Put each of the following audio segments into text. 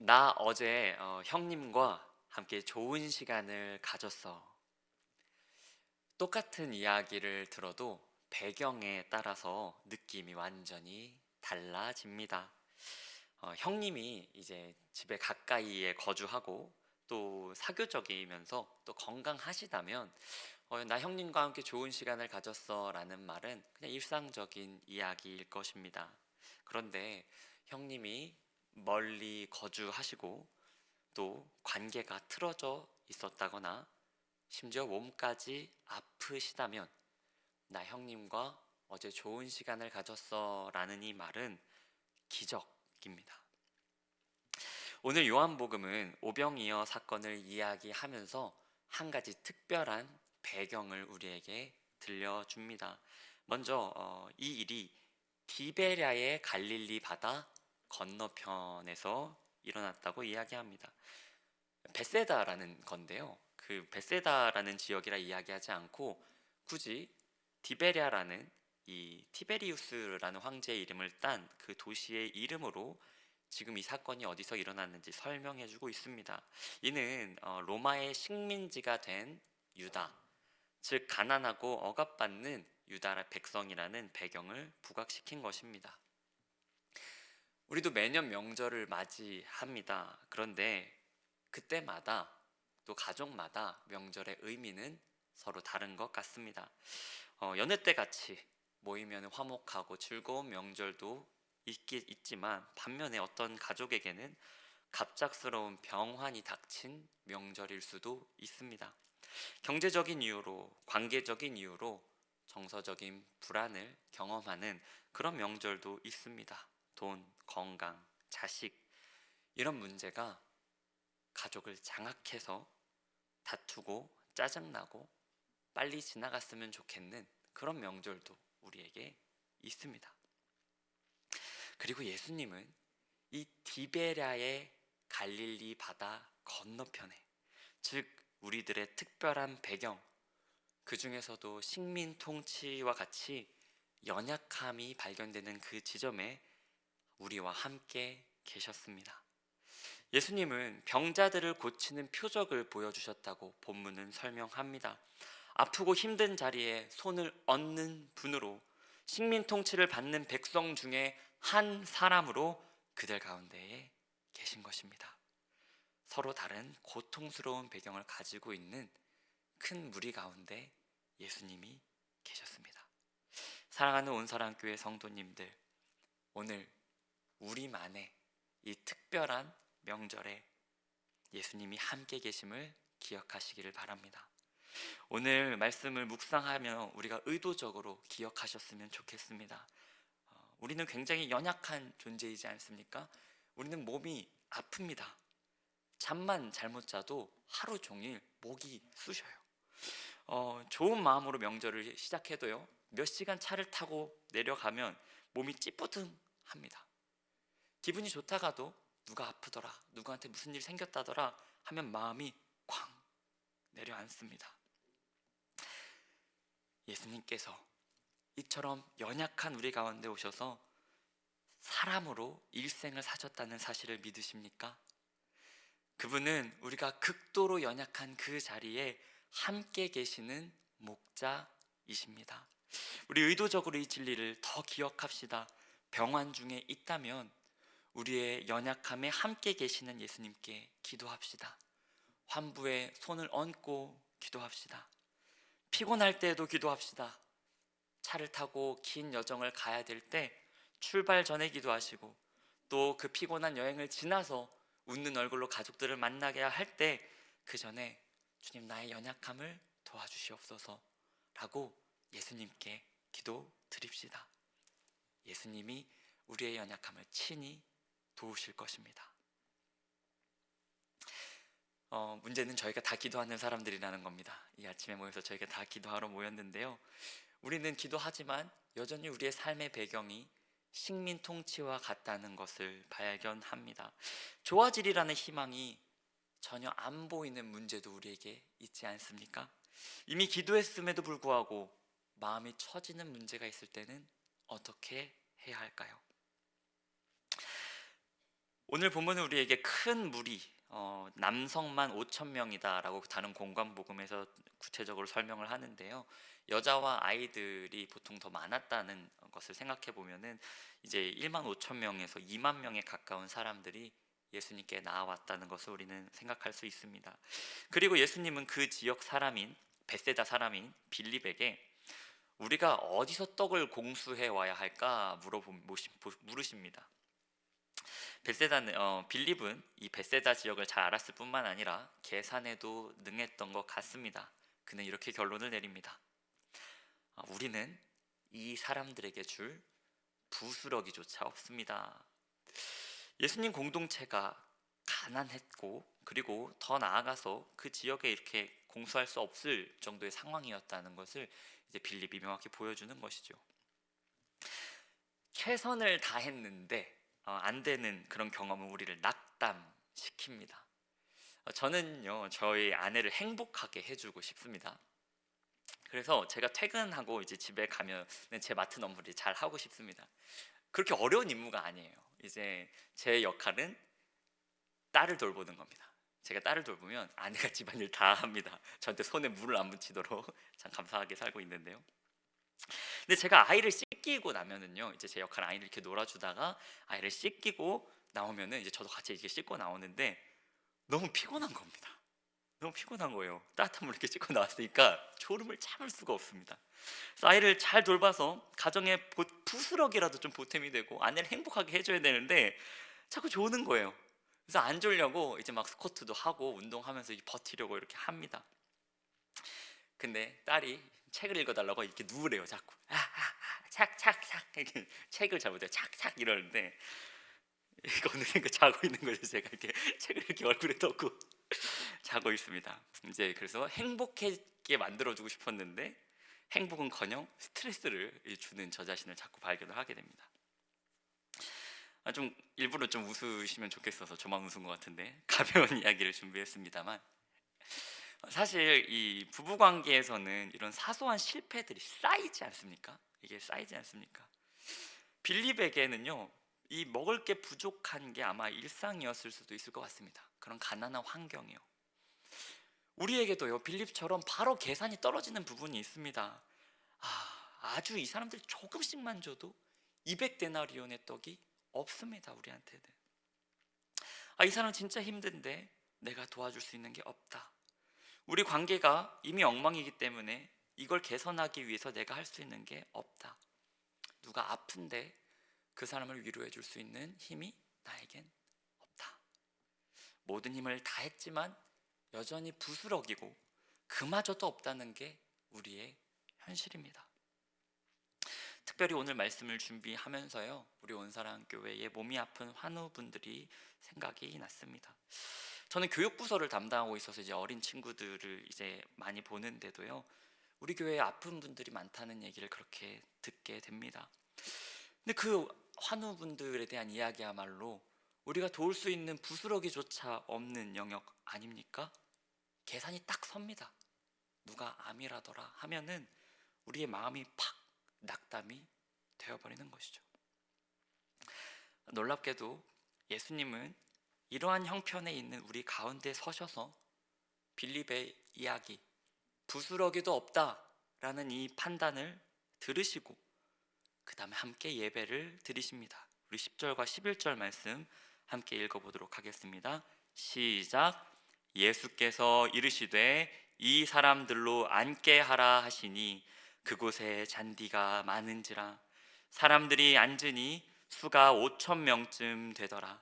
나 어제 어, 형님과 함께 좋은 시간을 가졌어. 똑같은 이야기를 들어도 배경에 따라서 느낌이 완전히 달라집니다. 어, 형님이 이제 집에 가까이에 거주하고 또 사교적이면서 또 건강하시다면 어, 나 형님과 함께 좋은 시간을 가졌어라는 말은 그냥 일상적인 이야기일 것입니다. 그런데 형님이 멀리 거주하시고 또 관계가 틀어져 있었다거나 심지어 몸까지 아프시다면 나 형님과 어제 좋은 시간을 가졌어 라는 이 말은 기적입니다. 오늘 요한복음은 오병이어 사건을 이야기하면서 한 가지 특별한 배경을 우리에게 들려줍니다. 먼저 어, 이 일이 디베랴의 갈릴리 바다 건너편에서 일어났다고 이야기합니다. 베세다라는 건데요. 그 베세다라는 지역이라 이야기하지 않고 굳이 디베랴라는 이 티베리우스라는 황제의 이름을 딴 그 도시의 이름으로 지금 이 사건이 어디서 일어났는지 설명해주고 있습니다. 이는 어, 로마의 식민지가 된 유다, 즉 가난하고 억압받는 유다 백성이라는 배경을 부각시킨 것입니다. 우리도 매년 명절을 맞이합니다. 그런데 그때마다 또 가족마다 명절의 의미는 서로 다른 것 같습니다. 어, 여느 때 같이 모이면 화목하고 즐거운 명절도 있기, 있지만 반면에 어떤 가족에게는 갑작스러운 병환이 닥친 명절일 수도 있습니다. 경제적인 이유로, 관계적인 이유로 정서적인 불안을 경험하는 그런 명절도 있습니다. 돈, 건강, 자식 이런 문제가 가족을 장악해서 다투고 짜증나고 빨리 지나갔으면 좋겠는 그런 명절도 우리에게 있습니다. 그리고 예수님은 이 디베랴의 갈릴리 바다 건너편에 즉 우리들의 특별한 배경 그 중에서도 식민 통치와 같이 연약함이 발견되는 그 지점에 우리와 함께 계셨습니다. 예수님은 병자들을 고치는 표적을 보여주셨다고 본문은 설명합니다. 아프고 힘든 자리에 손을 얹는 분으로 식민 통치를 받는 백성 중에 한 사람으로 그들 가운데에 계신 것입니다. 서로 다른 고통스러운 배경을 가지고 있는 큰 무리 가운데 예수님이 계셨습니다. 사랑하는 온사랑교회 성도님들, 오늘 우리만의 이 특별한 명절에 예수님이 함께 계심을 기억하시기를 바랍니다. 오늘 말씀을 묵상하며 우리가 의도적으로 기억하셨으면 좋겠습니다. 어, 우리는 굉장히 연약한 존재이지 않습니까? 우리는 몸이 아픕니다. 잠만 잘못 자도 하루 종일 목이 쑤셔요. 어, 좋은 마음으로 명절을 시작해도요, 몇 시간 차를 타고 내려가면 몸이 찌뿌둥합니다. 기분이 좋다가도 누가 아프더라, 누구한테 무슨 일 생겼다더라 하면 마음이 쾅 내려앉습니다. 예수님께서 이처럼 연약한 우리 가운데 오셔서 사람으로 일생을 사셨다는 사실을 믿으십니까? 그분은 우리가 극도로 연약한 그 자리에 함께 계시는 목자이십니다. 우리 의도적으로 이 진리를 더 기억합시다. 병환 중에 있다면 우리의 연약함에 함께 계시는 예수님께 기도합시다. 환부에 손을 얹고 기도합시다. 피곤할 때에도 기도합시다. 차를 타고 긴 여정을 가야 될 때 출발 전에 기도하시고 또 그 피곤한 여행을 지나서 웃는 얼굴로 가족들을 만나게 할때 그 전에 주님 나의 연약함을 도와주시옵소서 라고 예수님께 기도 드립시다. 예수님이 우리의 연약함을 친히 도우실 것입니다. 어, 문제는 저희가 다 기도하는 사람들이라는 겁니다. 이 아침에 모여서 저희가 다 기도하러 모였는데요. 우리는 기도하지만 여전히 우리의 삶의 배경이 식민 통치와 같다는 것을 발견합니다. 좋아지리라는 희망이 전혀 안 보이는 문제도 우리에게 있지 않습니까? 이미 기도했음에도 불구하고 마음이 처지는 문제가 있을 때는 어떻게 해야 할까요? 오늘 본문은 우리에게 큰 무리 어, 남성만 5천 명이다라고 다른 공관 복음에서 구체적으로 설명을 하는데요. 여자와 아이들이 보통 더 많았다는 것을 생각해 보면은 이제 1만 5천 명에서 2만 명에 가까운 사람들이 예수님께 나아왔다는 것을 우리는 생각할 수 있습니다. 그리고 예수님은 그 지역 사람인 베세다 사람인 빌립에게 우리가 어디서 떡을 공수해 와야 할까 물어보 물으십니다. 베세다는 어, 빌립은 이 베세다 지역을 잘 알았을 뿐만 아니라 계산에도 능했던 것 같습니다. 그는 이렇게 결론을 내립니다. 아, 우리는 이 사람들에게 줄 부스러기조차 없습니다. 예수님 공동체가 가난했고 그리고 더 나아가서 그 지역에 이렇게 공수할 수 없을 정도의 상황이었다는 것을 이제 빌립이 명확히 보여주는 것이죠. 최선을 다했는데 어, 안 되는 그런 경험은 우리를 낙담시킵니다. 어, 저는요 저희 아내를 행복하게 해주고 싶습니다. 그래서 제가 퇴근하고 이제 집에 가면 제 맡은 업무를 잘 하고 싶습니다. 그렇게 어려운 임무가 아니에요. 이제 제 역할은 딸을 돌보는 겁니다. 제가 딸을 돌보면 아내가 집안일 다 합니다. 저한테 손에 물을 안 묻히도록 참 감사하게 살고 있는데요. 근데 제가 아이를 씻기고 나면은요, 이제 제 역할 아이를 이렇게 놀아주다가 아이를 씻기고 나오면은 이제 저도 같이 이렇게 씻고 나오는데 너무 피곤한 겁니다. 너무 피곤한 거예요. 따뜻한 물 이렇게 씻고 나왔으니까 졸음을 참을 수가 없습니다. 그래서 아이를 잘 돌봐서 가정에 보- 부스럭이라도 좀 보탬이 되고 아내를 행복하게 해줘야 되는데 자꾸 조는 거예요. 그래서 안 졸려고 이제 막 스쿼트도 하고 운동하면서 이 버티려고 이렇게 합니다. 근데 딸이 책을 읽어달라고 이렇게 누우래요 자꾸. 아, 아, 아, 착착착 이렇게 책을 잘못해요. 착착 이러는데 이거 어느 샌가 자고 있는 거죠 제가 이렇게 책을 이렇게 얼굴에 덮고 자고 있습니다. 이제 그래서 행복하게 만들어주고 싶었는데 행복은커녕 스트레스를 주는 저 자신을 자꾸 발견을 하게 됩니다. 아, 좀 일부러 좀 웃으시면 좋겠어서 저만 웃은 것 같은데 가벼운 이야기를 준비했습니다만 사실 이 부부 관계에서는 이런 사소한 실패들이 쌓이지 않습니까? 이게 쌓이지 않습니까? 빌립에게는요, 이 먹을 게 부족한 게 아마 일상이었을 수도 있을 것 같습니다. 그런 가난한 환경이요. 우리에게도요, 빌립처럼 바로 계산이 떨어지는 부분이 있습니다. 아, 아주 이 사람들 조금씩만 줘도 200데나리온의 떡이 없습니다, 우리한테는. 아, 이 사람 진짜 힘든데 내가 도와줄 수 있는 게 없다. 우리 관계가 이미 엉망이기 때문에 이걸 개선하기 위해서 내가 할 수 있는 게 없다. 누가 아픈데 그 사람을 위로해 줄 수 있는 힘이 나에겐 없다. 모든 힘을 다 했지만 여전히 부스럭이고 그마저도 없다는 게 우리의 현실입니다. 특별히 오늘 말씀을 준비하면서요, 우리 온사랑 교회의 몸이 아픈 환우분들이 생각이 났습니다. 저는 교육부서를 담당하고 있어서 이제 어린 친구들을 이제 많이 보는데도요. 우리 교회에 아픈 분들이 많다는 얘기를 그렇게 듣게 됩니다. 근데 그 환우분들에 대한 이야기야말로 우리가 도울 수 있는 부스러기조차 없는 영역 아닙니까? 계산이 딱 섭니다. 누가 암이라더라 하면은 우리의 마음이 팍 낙담이 되어버리는 것이죠. 놀랍게도 예수님은 이러한 형편에 있는 우리 가운데 서셔서 빌립의 이야기 부스러기도 없다라는 이 판단을 들으시고 그 다음에 함께 예배를 드리십니다. 우리 10절과 11절 말씀 함께 읽어보도록 하겠습니다. 시작 예수께서 이르시되 이 사람들로 앉게 하라 하시니 그곳에 잔디가 많은지라 사람들이 앉으니 수가 5천 명쯤 되더라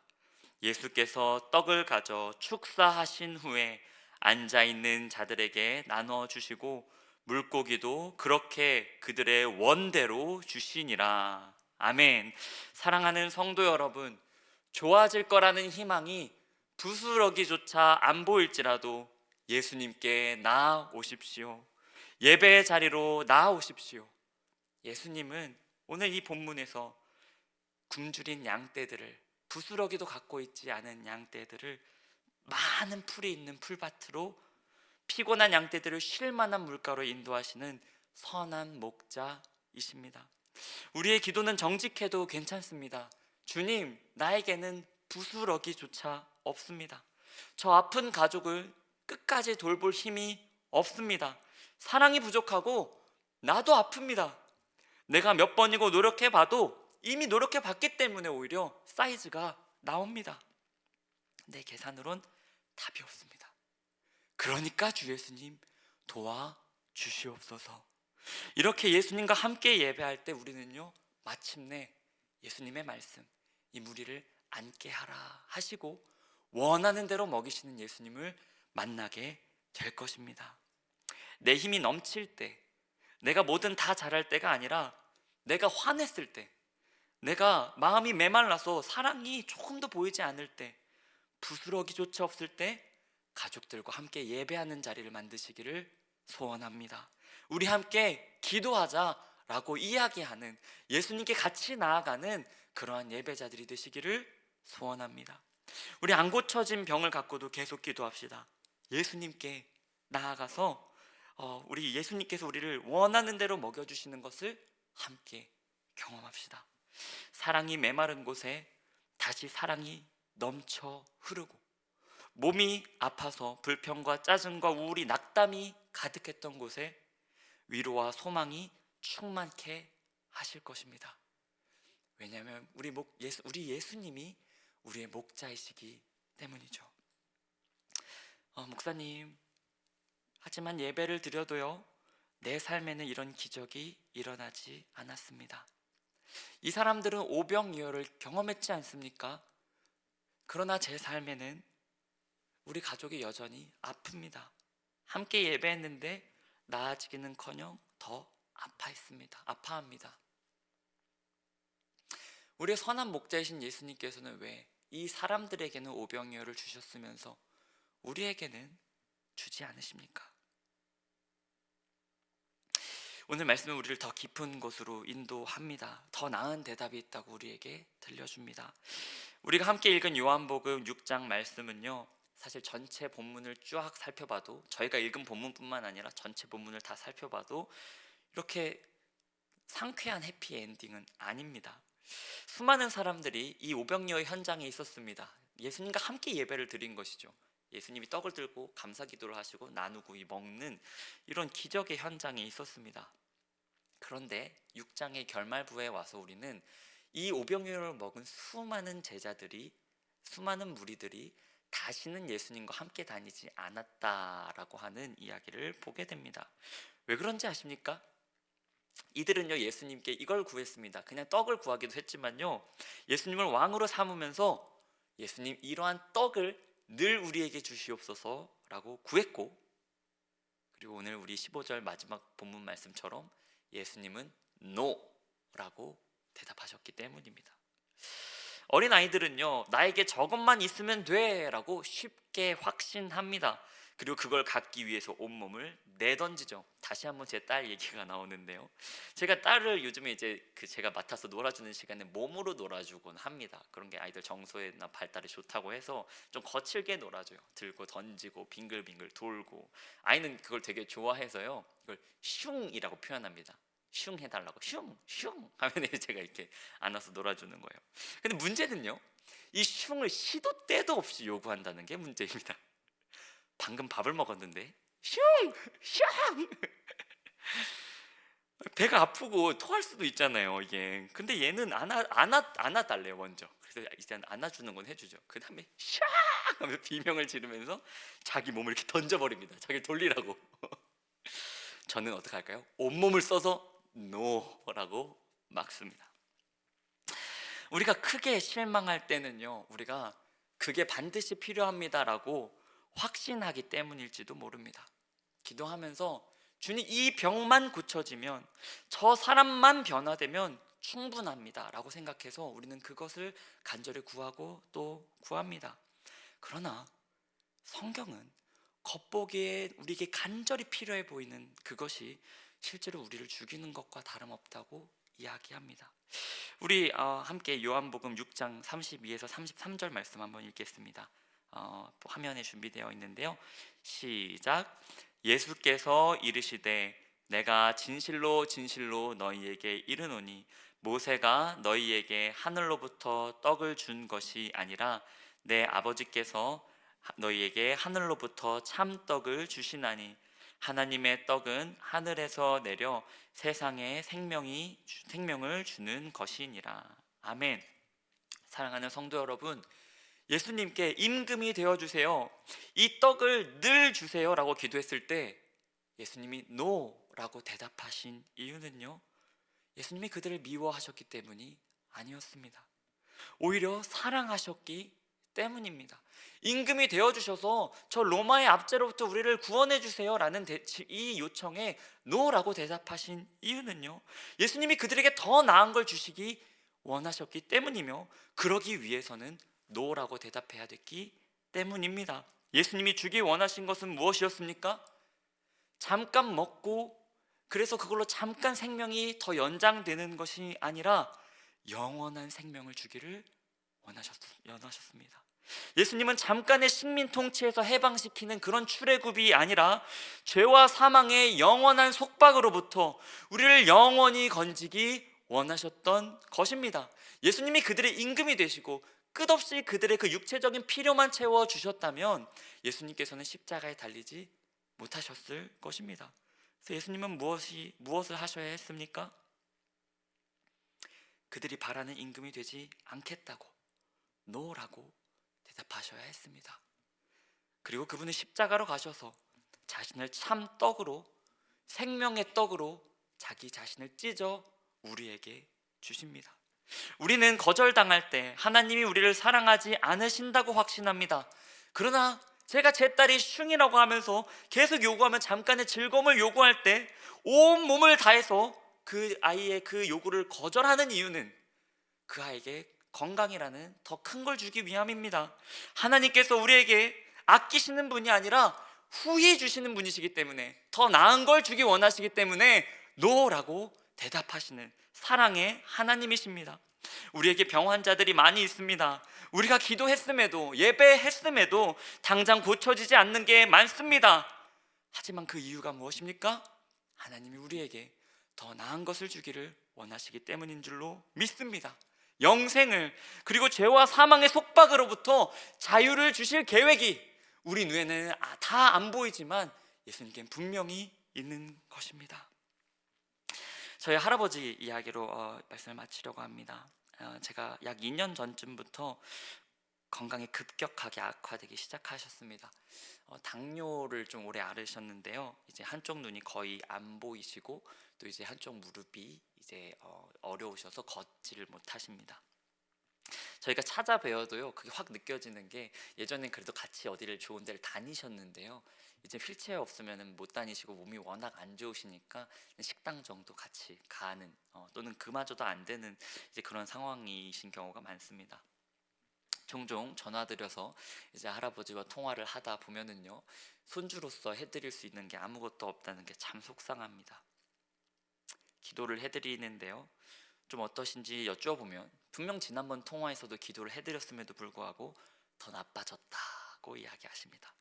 예수께서 떡을 가져 축사하신 후에 앉아 있는 자들에게 나눠 주시고 물고기도 그렇게 그들의 원대로 주시니라. 아멘. 사랑하는 성도 여러분, 좋아질 거라는 희망이 부스러기조차 안 보일지라도 예수님께 나아오십시오. 예배의 자리로 나아오십시오. 예수님은 오늘 이 본문에서 굶주린 양떼들을 부스러기도 갖고 있지 않은 양떼들을 많은 풀이 있는 풀밭으로 피곤한 양떼들을 쉴 만한 물가로 인도하시는 선한 목자이십니다. 우리의 기도는 정직해도 괜찮습니다. 주님, 나에게는 부스러기조차 없습니다. 저 아픈 가족을 끝까지 돌볼 힘이 없습니다. 사랑이 부족하고 나도 아픕니다. 내가 몇 번이고 노력해 봐도 이미 노력해 봤기 때문에 오히려 사이즈가 나옵니다. 내 계산으론 답이 없습니다. 그러니까 주 예수님 도와 주시옵소서. 이렇게 예수님과 함께 예배할 때 우리는요 마침내 예수님의 말씀 이 무리를 앉게 하라 하시고 원하는 대로 먹이시는 예수님을 만나게 될 것입니다. 내 힘이 넘칠 때 내가 뭐든 다 잘할 때가 아니라 내가 화냈을 때 내가 마음이 메말라서 사랑이 조금도 보이지 않을 때 부스러기조차 없을 때 가족들과 함께 예배하는 자리를 만드시기를 소원합니다. 우리 함께 기도하자라고 이야기하는 예수님께 같이 나아가는 그러한 예배자들이 되시기를 소원합니다. 우리 안 고쳐진 병을 갖고도 계속 기도합시다. 예수님께 나아가서 어, 우리 예수님께서 우리를 원하는 대로 먹여주시는 것을 함께 경험합시다. 사랑이 메마른 곳에 다시 사랑이 넘쳐 흐르고 몸이 아파서 불평과 짜증과 우울이 낙담이 가득했던 곳에 위로와 소망이 충만케 하실 것입니다. 왜냐하면 우리 목 예수 우리 예수님이 우리의 목자이시기 때문이죠. 어, 목사님, 하지만 예배를 드려도요 내 삶에는 이런 기적이 일어나지 않았습니다. 이 사람들은 오병이어를 경험했지 않습니까? 그러나 제 삶에는 우리 가족이 여전히 아픕니다. 함께 예배했는데 나아지기는커녕 더 아파했습니다. 아파합니다. 우리의 선한 목자이신 예수님께서는 왜 이 사람들에게는 오병이어를 주셨으면서 우리에게는 주지 않으십니까? 오늘 말씀은 우리를 더 깊은 곳으로 인도합니다. 더 나은 대답이 있다고 우리에게 들려줍니다. 우리가 함께 읽은 요한복음 6장 말씀은요. 사실 전체 본문을 쫙 살펴봐도 저희가 읽은 본문뿐만 아니라 전체 본문을 다 살펴봐도 이렇게 상쾌한 해피 엔딩은 아닙니다. 수많은 사람들이 이 오병이어 현장에 있었습니다. 예수님과 함께 예배를 드린 것이죠. 예수님이 떡을 들고 감사 기도를 하시고 나누고 이 먹는 이런 기적의 현장에 있었습니다. 그런데 6장의 결말부에 와서 우리는 이 오병이어를 먹은 수많은 제자들이 수많은 무리들이 다시는 예수님과 함께 다니지 않았다라고 하는 이야기를 보게 됩니다. 왜 그런지 아십니까? 이들은요 예수님께 이걸 구했습니다. 그냥 떡을 구하기도 했지만요 예수님을 왕으로 삼으면서 예수님 이러한 떡을 늘 우리에게 주시옵소서라고 구했고 그리고 오늘 우리 15절 마지막 본문 말씀처럼 예수님은 no라고 대답하셨기 때문입니다. 어린 아이들은요 나에게 저것만 있으면 돼라고 쉽게 확신합니다. 그리고 그걸 갖기 위해서 온몸을 내던지죠. 다시 한번 제 딸 얘기가 나오는데요. 제가 딸을 요즘에 이제 그 제가 맡아서 놀아주는 시간에 몸으로 놀아주곤 합니다. 그런 게 아이들 정서에나 발달에 좋다고 해서 좀 거칠게 놀아줘요. 들고 던지고 빙글빙글 돌고 아이는 그걸 되게 좋아해서요. 이걸 슝이라고 표현합니다. 슝 해달라고 슝 슝 하면 제가 이렇게 안아서 놀아주는 거예요. 근데 문제는요. 이 슝을 시도 때도 없이 요구한다는 게 문제입니다. 방금 밥을 먹었는데 슝! 슝! 배가 아프고 토할 수도 있잖아요 이게 근데 얘는 안아, 안아, 안아달래요 먼저 그래서 일단 안아주는 건 해주죠 그 다음에 샹! 하면 비명을 지르면서 자기 몸을 이렇게 던져버립니다 자기를 돌리라고 저는 어떻게 할까요? 온몸을 써서 노라고 막습니다 우리가 크게 실망할 때는요 우리가 그게 반드시 필요합니다라고 확신하기 때문일지도 모릅니다. 기도하면서 주님 이 병만 고쳐지면 저 사람만 변화되면 충분합니다라고 생각해서 우리는 그것을 간절히 구하고 또 구합니다. 그러나 성경은 겉보기에 우리에게 간절히 필요해 보이는 그것이 실제로 우리를 죽이는 것과 다름없다고 이야기합니다. 우리 어, 함께 요한복음 6장 32에서 33절 말씀 한번 읽겠습니다. 어, 화면에 준비되어 있는데요. 시작. 예수께서 이르시되 내가 진실로 진실로 너희에게 이르노니 모세가 너희에게 하늘로부터 떡을 준 것이 아니라 내 아버지께서 하- 너희에게 하늘로부터 참 떡을 주시나니 하나님의 떡은 하늘에서 내려 세상에 생명이 주- 생명을 주는 것이니라. 아멘. 사랑하는 성도 여러분, 예수님께 임금이 되어 주세요. 이 떡을 늘 주세요라고 기도했을 때 예수님이 노라고 대답하신 이유는요. 예수님이 그들을 미워하셨기 때문이 아니었습니다. 오히려 사랑하셨기 때문입니다. 임금이 되어 주셔서 저 로마의 압제로부터 우리를 구원해 주세요라는 대- 이 요청에 노라고 대답하신 이유는요. 예수님이 그들에게 더 나은 걸 주시기 원하셨기 때문이며 그러기 위해서는 노라고 대답해야 됐기 때문입니다. 예수님이 주기 원하신 것은 무엇이었습니까? 잠깐 먹고 그래서 그걸로 잠깐 생명이 더 연장되는 것이 아니라 영원한 생명을 주기를 원하셨, 원하셨습니다. 예수님은 잠깐의 식민 통치에서 해방시키는 그런 출애굽이 아니라 죄와 사망의 영원한 속박으로부터 우리를 영원히 건지기 원하셨던 것입니다. 예수님이 그들의 임금이 되시고 끝없이 그들의 그 육체적인 필요만 채워 주셨다면 예수님께서는 십자가에 달리지 못하셨을 것입니다. 그래서 예수님은 무엇이 무엇을 하셔야 했습니까? 그들이 바라는 임금이 되지 않겠다고 노라고 대답하셔야 했습니다. 그리고 그분은 십자가로 가셔서 자신을 참 떡으로 생명의 떡으로 자기 자신을 찢어 우리에게 주십니다. 우리는 거절당할 때 하나님이 우리를 사랑하지 않으신다고 확신합니다. 그러나 제가 제 딸이 슝이라고 하면서 계속 요구하면 잠깐의 즐거움을 요구할 때 온 몸을 다해서 그 아이의 그 요구를 거절하는 이유는 그 아이에게 건강이라는 더 큰 걸 주기 위함입니다. 하나님께서 우리에게 아끼시는 분이 아니라 후히 주시는 분이시기 때문에 더 나은 걸 주기 원하시기 때문에 노라고 대답하시는 사랑의 하나님이십니다. 우리에게 병 환자들이 많이 있습니다. 우리가 기도했음에도 예배했음에도 당장 고쳐지지 않는 게 많습니다. 하지만 그 이유가 무엇입니까? 하나님이 우리에게 더 나은 것을 주기를 원하시기 때문인 줄로 믿습니다. 영생을 그리고 죄와 사망의 속박으로부터 자유를 주실 계획이 우리 눈에는 다 안 보이지만 예수님께는 분명히 있는 것입니다. 저희 할아버지 이야기로 어, 말씀을 마치려고 합니다. 어, 제가 약 2년 전쯤부터 건강이 급격하게 악화되기 시작하셨습니다. 어, 당뇨를 좀 오래 앓으셨는데요. 이제 한쪽 눈이 거의 안 보이시고 또 이제 한쪽 무릎이 이제 어, 어려우셔서 걷지를 못하십니다. 저희가 찾아뵈어도요 그게 확 느껴지는 게 예전엔 그래도 같이 어디를 좋은 데를 다니셨는데요 이제 휠체어 없으면 못 다니시고 몸이 워낙 안 좋으시니까 식당 정도 같이 가는 어, 또는 그마저도 안 되는 이제 그런 상황이신 경우가 많습니다. 종종 전화드려서 이제 할아버지와 통화를 하다 보면은요 손주로서 해드릴 수 있는 게 아무것도 없다는 게 참 속상합니다. 기도를 해드리는데요 좀 어떠신지 여쭈어보면 분명 지난번 통화에서도 기도를 해드렸음에도 불구하고 더 나빠졌다고 이야기하십니다.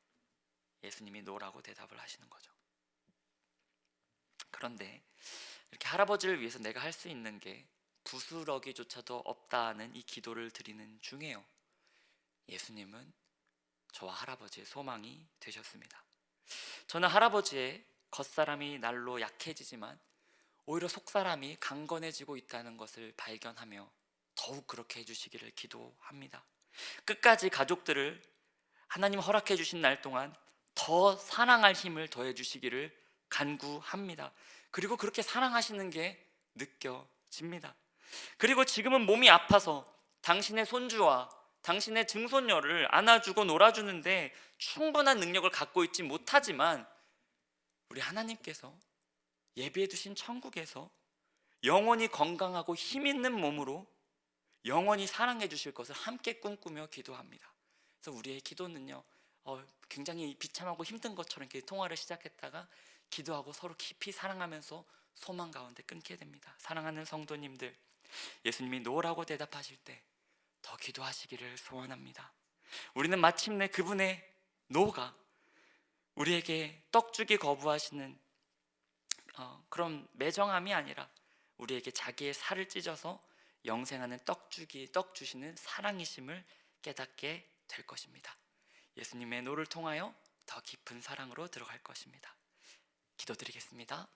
예수님이 노라고 대답을 하시는 거죠. 그런데 이렇게 할아버지를 위해서 내가 할 수 있는 게 부스러기조차도 없다는 이 기도를 드리는 중에요. 예수님은 저와 할아버지의 소망이 되셨습니다. 저는 할아버지의 겉사람이 날로 약해지지만 오히려 속사람이 강건해지고 있다는 것을 발견하며 더욱 그렇게 해주시기를 기도합니다. 끝까지 가족들을 하나님 허락해 주신 날 동안 더 사랑할 힘을 더해 주시기를 간구합니다. 그리고 그렇게 사랑하시는 게 느껴집니다. 그리고 지금은 몸이 아파서 당신의 손주와 당신의 증손녀를 안아주고 놀아주는데 충분한 능력을 갖고 있지 못하지만 우리 하나님께서 예비해 두신 천국에서 영원히 건강하고 힘 있는 몸으로 영원히 사랑해 주실 것을 함께 꿈꾸며 기도합니다. 그래서 우리의 기도는요, 어, 굉장히 비참하고 힘든 것처럼 이렇게 통화를 시작했다가 기도하고 서로 깊이 사랑하면서 소망 가운데 끊게 됩니다. 사랑하는 성도님들, 예수님이 노라고 대답하실 때 더 기도하시기를 소원합니다. 우리는 마침내 그분의 노가 우리에게 떡 주기 거부하시는 어, 그런 매정함이 아니라 우리에게 자기의 살을 찢어서 영생하는 떡 주기 떡 주시는 사랑이심을 깨닫게 될 것입니다. 예수님의 노를 통하여 더 깊은 사랑으로 들어갈 것입니다. 기도드리겠습니다.